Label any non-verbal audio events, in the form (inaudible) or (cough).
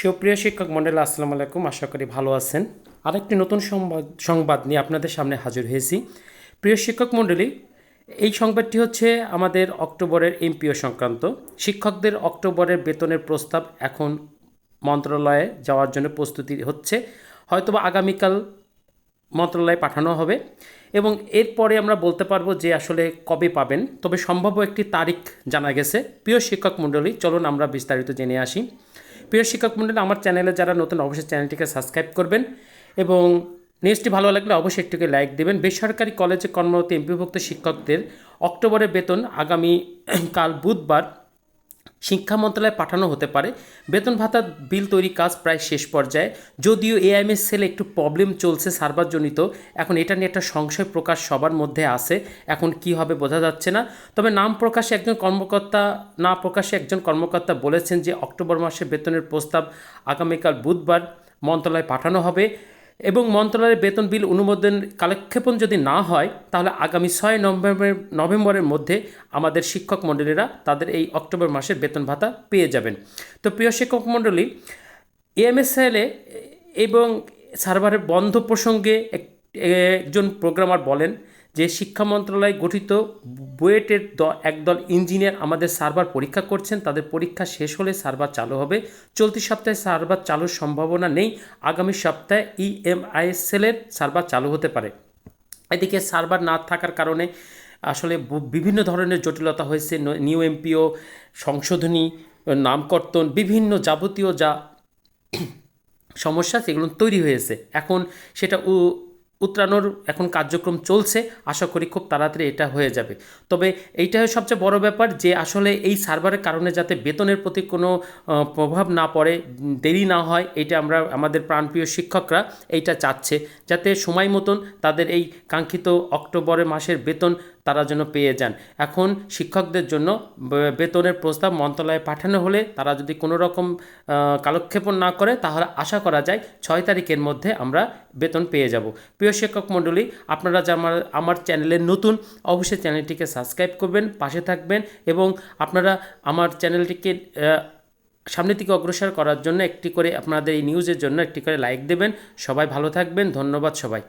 সুপ্রিয় শিক্ষক মণ্ডলী, আসসালামু আলাইকুম। আশা করি ভালো আছেন। আরেকটি নতুন সংবাদ সংবাদ নিয়ে আপনাদের সামনে হাজির হয়েছি। প্রিয় শিক্ষক মণ্ডলী, এই সংবাদটি হচ্ছে আমাদের অক্টোবরের এমপিও সংক্রান্ত। শিক্ষকদের অক্টোবরের বেতনের প্রস্তাব এখন মন্ত্রণালয়ে যাওয়ার জন্য প্রস্তুতি হচ্ছে। হয়তোবা আগামীকাল মন্ত্রণালয়ে পাঠানো হবে এবং এরপরে আমরা বলতে পারব যে আসলে কবে পাবেন। তবে সম্ভাব্য একটি তারিখ জানা গেছে। প্রিয় শিক্ষক মণ্ডলী, চলুন আমরা বিস্তারিত জেনে আসি। প্রিয় শিক্ষক মন্ডল, আমার চ্যানেলে যারা নতুন, অবশ্যই চ্যানেলটিকে সাবস্ক্রাইব করবেন এবং নিউজটি ভালো লাগলে অবশ্যই একটুকে লাইক দেবেন। বেসরকারি কলেজে কর্মরত এমপিভুক্ত শিক্ষকদের অক্টোবরের বেতন আগামী কাল বুধবার শিক্ষা মন্ত্রণালয়ে পাঠানো হতে পারে। বেতন ভাতা, বিল তৈরি কাজ প্রায় শেষ পর্যায়ে। যদিও এআইএমএস সেলে একটু প্রবলেম চলছে সার্ভারজনিত এখন এটা নিয়ে একটা সংশয় প্রকাশ সবার মধ্যে আছে। এখন কি হবে বোঝা যাচ্ছে না। তবে নাম প্রকাশে একজন কর্মকর্তা, না প্রকাশে একজন কর্মকর্তা বলেছেন যে অক্টোবর মাসে বেতনের প্রস্তাব আগামীকাল বুধবার মন্ত্রণালয়ে পাঠানো হবে। এবং মন্ত্রণালয়ের বেতন বিল অনুমোদন কালক্ষেপণ যদি না হয়, তাহলে আগামী ছয় নভেম্বর নভেম্বরের মধ্যে আমাদের শিক্ষক মণ্ডলীরা তাদের এই অক্টোবর মাসের বেতন ভাতা পেয়ে যাবেন। তো প্রিয় শিক্ষক মণ্ডলী এএমএসএলে এবং সার্ভারের বন্ধ প্রসঙ্গে এক- একজন প্রোগ্রামার বলেন যে শিক্ষা মন্ত্রণালয় গঠিত, বুয়েটের দ একদল ইঞ্জিনিয়ার আমাদের সার্ভার পরীক্ষা করছেন, তাদের পরীক্ষা শেষ হলে সার্ভার চালু হবে। চলতি সপ্তাহে সার্ভার চালুর সম্ভাবনা নেই। আগামী সপ্তাহে E ইএমআইএসএলের সার্ভার চালু হতে পারে। এদিকে সার্ভার না থাকার কারণে আসলে বিভিন্ন ধরনের জটিলতা হয়েছে। নিউ এমপিও, সংশোধনী, নামকর্তন, বিভিন্ন যাবতীয় যা (coughs) সমস্যা, সেগুলো তৈরি হয়েছে। এখন সেটা উতরানোর এখন কার্যক্রম চলছে। আশা করি খুব তাড়াতাড়ি এটা হয়ে যাবে। তবে এইটাই সবচেয়ে বড় ব্যাপার যে, আসলে এই সার্ভারের কারণে যাতে বেতনের প্রতি কোনো প্রভাব না পড়ে দেরি না হয়, এটা আমরা, আমাদের প্রাণপ্রিয় শিক্ষকরা এইটা চাচ্ছে। যাতে সময় মতন তাদের এই কাঙ্ক্ষিত অক্টোবরের মাসের বেতন তারা যেন পেয়ে যান। এখন শিক্ষকদের জন্য বেতনের প্রস্তাব মন্ত্রণালয়ে পাঠানো হলে তারা যদি কোনো রকম কালক্ষেপণ না করে তাহলে আশা করা যায় ছয় তারিখের মধ্যে আমরা বেতন পেয়ে যাব। প্রিয় শিক্ষক মণ্ডলী, আপনারা যে আমার আমার চ্যানেলের নতুন, অবশ্যই চ্যানেলটিকে সাবস্ক্রাইব করবেন, পাশে থাকবেন এবং আপনারা আমার চ্যানেলটিকে সামনের দিকে অগ্রসর করার জন্য একটি করে আপনাদের এই নিউজের জন্য একটি করে লাইক দেবেন। সবাই ভালো থাকবেন, ধন্যবাদ সবাই।